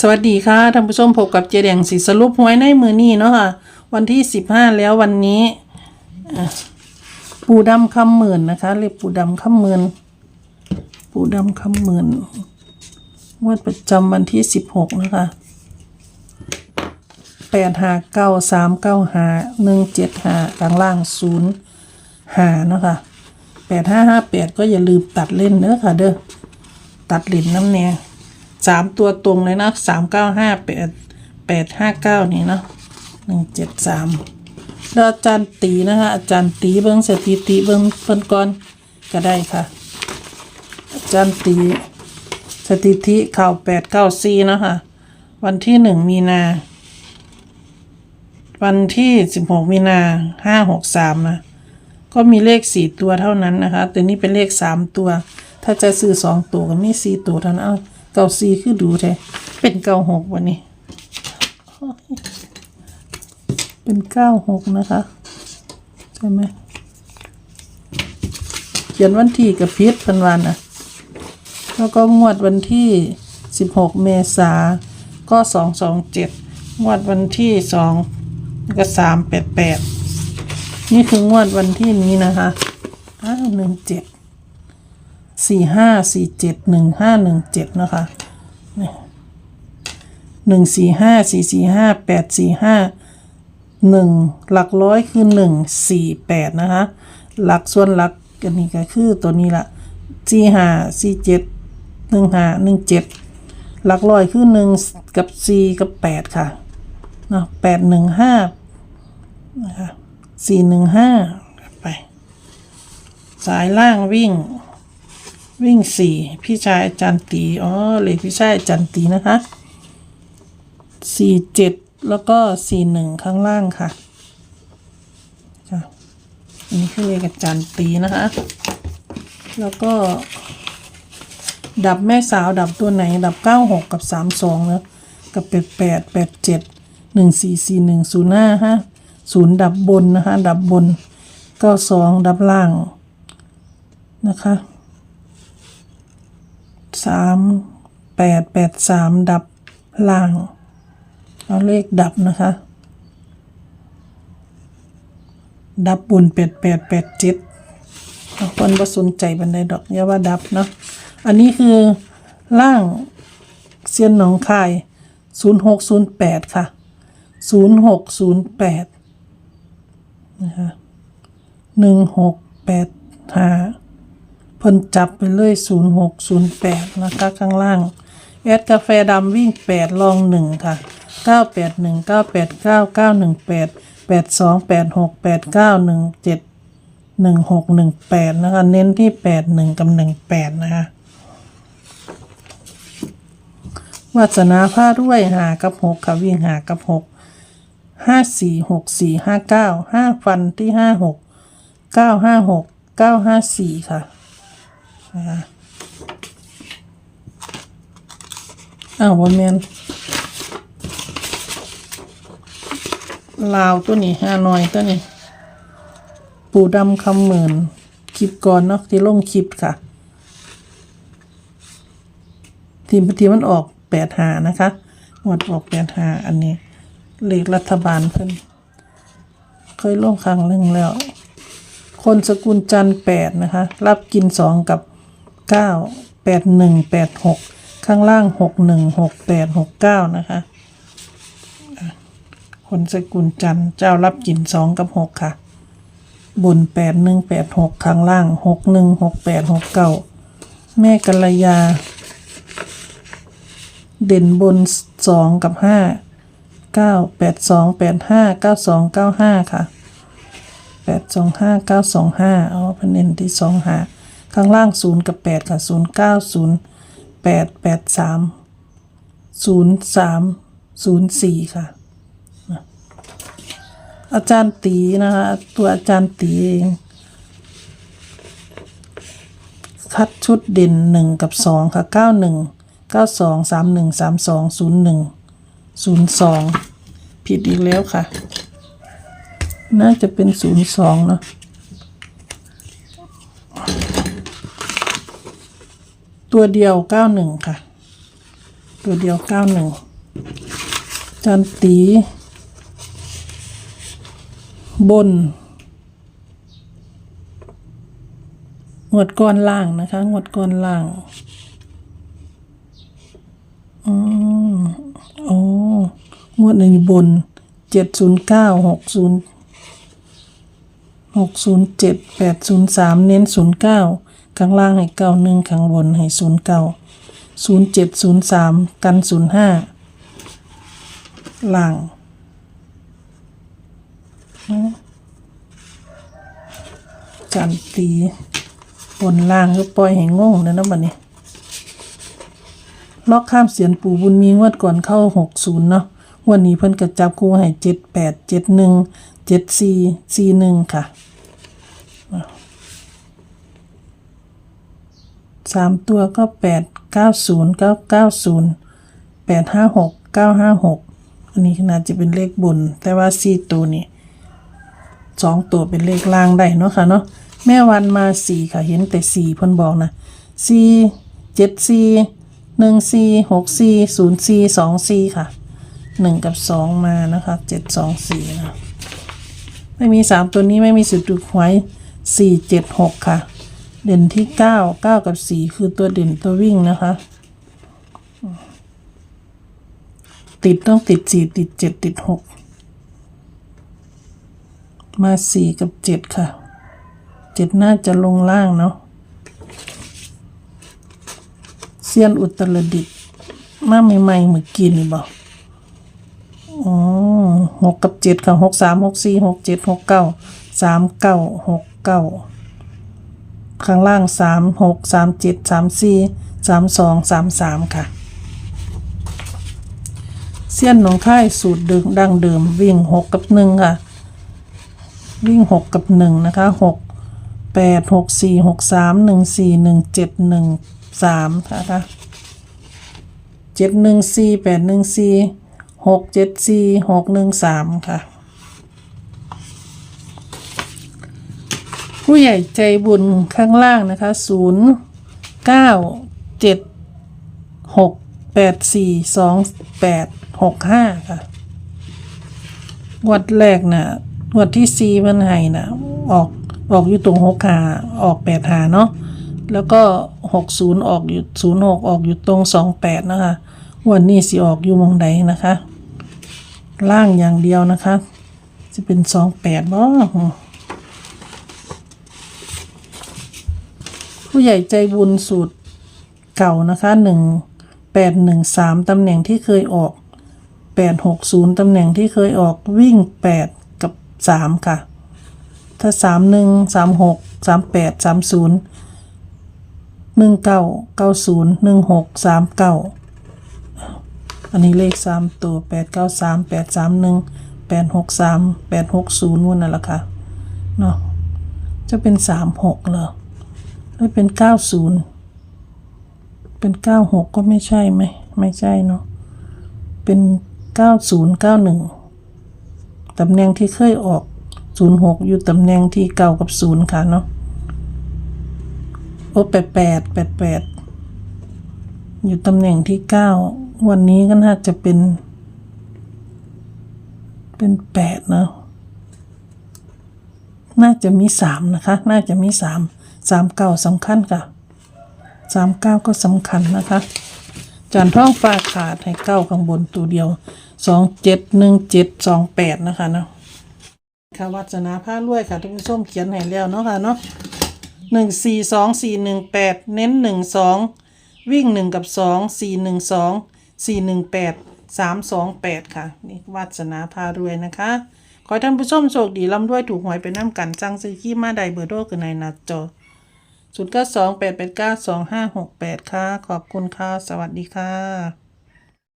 สวัสดีค่ะท่านผู้ชมพบกับเจแดงสีสรุปหวยในมือนี้เนาะค่ะ วันที่สิบห้าแล้ววันนี้ปูดำคำหมื่นนะคะเรียกปูดำคำหมื่นปูดำคำหมื่นงวดประจำวันที่สิบหกนะคะแปดหาเก้าสามเก้าหาหนึ่งเจ็ดหากลางล่างศูนย์หานะค่ะแปดห้าห้าแปดก็อย่าลืมตัดเล่นเด้อค่ะเด้อตัดเหรียญน้ำแน่ สามตัวตรงเลยนะสามเก้าห้าแปดแปดห้าเก้านี่เนาะหนึ่งเจ็ดสามแล้วอาจารย์ตีนะคะอาจารย์ตีเบิ้งสถิติเบิ้งเพิ่นก่อนก็ได้ค่ะ อาจารย์ตีสถิติข่าวแปดเก้าสี่นะคะวันที่หนึ่งมีนา วันที่สิบหกมีนาห้าหกสามนะ ก็มีเลขสี่ตัวเท่านั้นนะคะแต่นี่เป็นเลขสามตัว ถ้าจะซื้อสองตัวก็มีสี่ตัวเท่านั้น เก้าสี่คือดูแท้เป็นเก้าหกวันนี้ เป็นเก้าหกนะคะ ใช่ไหมเขียนวันที่กับพิษพันวันนะแล้วก็งวดวันที่สิบหกเมษาก็สองสองเจ็ดงวดวันที่สองก็สามแปดแปดนี่คืองวดวันที่นี้นะคะอ้าวหนึ่งเจ็ด สี่ห้าสี่เจ็ดหนึ่งห้าหนึ่งเจ็ดนะคะหนึ่งสี่ห้าสี่สี่ห้าแปดสี่ห้าหนึ่งหลักร้อยคือหนึ่งสี่แปดนะคะ หลักส่วนหลักกันนี้ก็คือตัวนี้ละสี่ห้าสี่เจ็ดหนึ่งห้าหนึ่งเจ็ดหลักร้อยคือหนึ่งกับสี่กับแปดค่ะเนาะแปดหนึ่งห้าสี่หนึ่งห้าไป สายล่างวิ่ง วิ่งสี่พี่ชายอาจารย์ตีอ๋อเลยพี่ชายอาจารย์ตีนะคะสี่เจ็ดแล้วก็สี่หนึ่งข้างล่างค่ะค่ะอันนี้คือเลขอาจารย์ตีนะคะ แล้วก็ ดับแม่สาวดับตัวไหน ดับเก้าหกกับสามสองแล้วกับแปดแปดแปดเจ็ดหนึ่งสี่สี่หนึ่งศูนย์ห้าฮะศูนย์ดับบนนะคะดับบนเก้าสองดับล่างนะคะ สามแปดแปดสามดับล่าง เอาเลขดับนะคะ ดับบนแปดแปดแปดเจ็ดคนบ่สนใจบันไดดอกอย่าว่าดับเนาะอันนี้คือล่างเซียนหนองคาย 0608 ค่ะ 0608 นะคะ 1685 พิ่นจับไปเลย 0608 นะคะ ข้างล่าง แอดกาแฟดำวิ่ง 8 ลอง 1 ค่ะ 981 989 918 82 86 89 17หนึ่งหกหนึ่งแปดนะคะ เน้นที่แปดหนึ่งกับหนึ่งแปดนะคะวาสนาผ้าด้วยหากับหกค่ะวิ่งหากับหกห้าสี่หกสี่ห้าเก้าห้าฟันที่ห้าหกเก้าห้าหกเก้าห้าสี่ค่ะ อ้าวบอแมนลาวตัวนี้ห้านอยตัวนี้ ปูดำคำหมื่นคลิปก่อนเนาะที่ลงคลิปค่ะ ทีมทีมันออกแปดหานะคะหมดออกแปดหาอันนี้เลขรัฐบาลเพิ่นเคยลงครั้งหนึ่งแล้ว คนสกุลจันแปดนะคะ รับกินสองกับ เก้าแปดหนึ่งแปดหกข้างล่างหกหนึ่งหกแปดหกเก้านะคะอะคนสกุลจันเจ้ารับกินสองกับหกค่ะบนแปดหนึ่งแปดหกข้างล่างหกหนึ่งหกแปดหกเก้าแม่กัลยา เด่นบนสองกับห้าเก้าแปดสองแปดห้าเก้าสองเก้าห้าค่ะแปดสองห้าเก้าสองห้าเอ๋อเพนเน้นที่สองหา ข้างล่างศูนย์กับแปดค่ะศูนย์เก้าศูนย์แปดแปดสามศูนย์สามศูนย์สี่ค่ะ อาจารย์ตีนะคะ ตัวอาจารย์ตีเองคัดชุดเด่นหนึ่งกับสองค่ะเก้าหนึ่งเก้าสองสามหนึ่งสามสองศูนย์หนึ่งศูนย์สองผิดอีกแล้วค่ะ น่าจะเป็นศูนย์สองเนาะ ตัวเดียวเก้าหนึ่งค่ะ ตัวเดียวเก้าหนึ่งจันตี บนงวดก้อนล่างนะคะงวดก้อนล่างอืมโอ้งวดหนึ่งบนเจ็ดศูนย์เก้าหกศูนย์หกศูนย์เจ็ดแปดศูนย์สามเน้นศูนย์เก้า ข้างล่างให้เก้าหนึ่งข้างบนให้ศูนย์เก้าศูนย์เจ็ดศูนย์สามกันศูนย์ห้าล่างจันตีบนล่างก็ปล่อยให้งงนะนะบัดนี้ล็อกข้ามเสียนปู่บุญมีงวดก่อนเข้าหกศูนย์เนาะวันนี้เพิ่นกระจับคู่ให้เจ็ดแปดเจ็ดหนึ่งเจ็ดสี่สี่หนึ่งค่ะ สามตัวก็แปดเก้าศูนย์เก้าเก้าศูนย์แปดห้าหกเก้าห้าหกอันนี้ขน่าจะเป็นเลขบน แต่ว่าสี่ตัวนี้สองตัวเป็นเลขล่างได้เนาะค่ะเนาะแม่วันมาสี่ค่ะเห็นแต่สี่เพิ่นบอกนะสี่เจ็ดสี่หนึ่งสี่หกสี่ศูนย์สี่สองสี่ค่ะหนึ่งกับสองมานะคะเจ็ดสองสี่นะไม่มีสามตัวนี้ไม่มีสิทธิ์ถูกหวยสี่เจ็ดหกค่ะ เด่นที่เก้าเก้ากับสี่คือตัวเด่นตัววิ่งนะคะ ติดต้องติดสี่ติดเจ็ดติดหกมาสี่กับเจ็ดค่ะเจ็ดน่าจะลงล่างเนาะเซียนอุตรดิตถ์มาใหม่ๆเมื่อกี้นี่บอกอ๋อหกกับเจ็ดค่ะหกสามหกสี่หกเจ็ดหกเก้าสามเก้าหกเก้า ข้างล่างสามหกสามเจ็ดสามสี่สามสองสามสามค่ะ เสี้ยนหนองค่ายสูตรเดิมดังเดิมวิ่งหกกับหนึ่งค่ะ วิ่งหกกับหนึ่งนะคะหกแปดหกสี่หกสามหนึ่งสี่หนึ่งเจ็ดหนึ่งสามนะคะเจ็ดหนึ่งสี่แปดหนึ่งสี่หกเจ็ดสี่หกหนึ่งสามค่ะ ผู้ใหญ่ใจบุญข้างล่างนะคะศูนย์เก้าเจ็ดหกแปดสี่สองแปดหกห้าค่ะงวดแรกน่ะงวดที่ซีมันให้น่ะ ออกออกอยู่ตรงหกหาออกแปดหาเนาะแล้วก็หกศูนย์ออกอยู่ศูนย์หกออกอยู่ตรงสองแปดนะคะ วันนี้สิออกอยู่มองใดนะคะ ล่างอย่างเดียวนะคะ จะเป็นสองแปดบ่ ผู้ใหญ่ใจบุญสูตรเก่านะคะหนึ่งแปดหนึ่งสามตำแหน่งที่เคยออกแปดหกศูนย์ตำแหน่งที่เคยออกวิ่งแปดกับสามค่ะ ถ้าสามหนึ่งสามหกสามแปดสามศูนย์หนึ่งเก้าเก้าศูนย์หนึ่งหกสามเก้าอันนี้เลขสามตัวแปดเก้าสามแปดสามหนึ่งแปดหกสามแปดหกศูนย์วันนั่นแหละค่ะเนาะจะเป็นสามหกเหรอ หรือเป็นเก้าศูนย์เป็นเก้าหกก็ไม่ใช่ไหมไม่ใช่เนาะเป็นเก้าศูนย์เก้าหนึ่งตำแหน่งที่เคยออกศูนย์หกอยู่ตำแหน่งที่เก้ากับศูนย์ค่ะเนาะโอ้แปดแปดแปดแปดอยู่ตำแหน่งที่เก้าวันนี้ก็น่าจะเป็น เป็นแปดเนาะน่าจะมีสามนะคะ น่าจะมีสาม สามเก้าสำคัญค่ะสามเก้าก็สำคัญนะคะจานท้องฟ้าขาดให้เก้าข้างบนตัวเดียวสองเจ็ดหนึ่งเจ็ดสองแปดนะคะเนาะค่ะวัฒนาผ้ารวยค่ะทุกผู้ชมเขียนให้แล้วเนาะค่ะเนาะหนึ่งสี่สองสี่หนึ่งแปดเน้นหนึ่งสองวิ่งหนึ่งกับสองสี่หนึ่งสองสี่หนึ่งแปดสามสองแปดค่ะนี่วัฒนาพารวยนะคะ ขอท่านผู้ชมโชคดีร่ำรวยถูกหวยไปน้ำกันจังซื้อขี้มาใดเบอร์โทรกันในหน้าจอ ศูนย์เก้าสองแปดแปดเก้าสองห้าหกแปดค่ะ ขอบคุณค่ะ สวัสดีค่ะ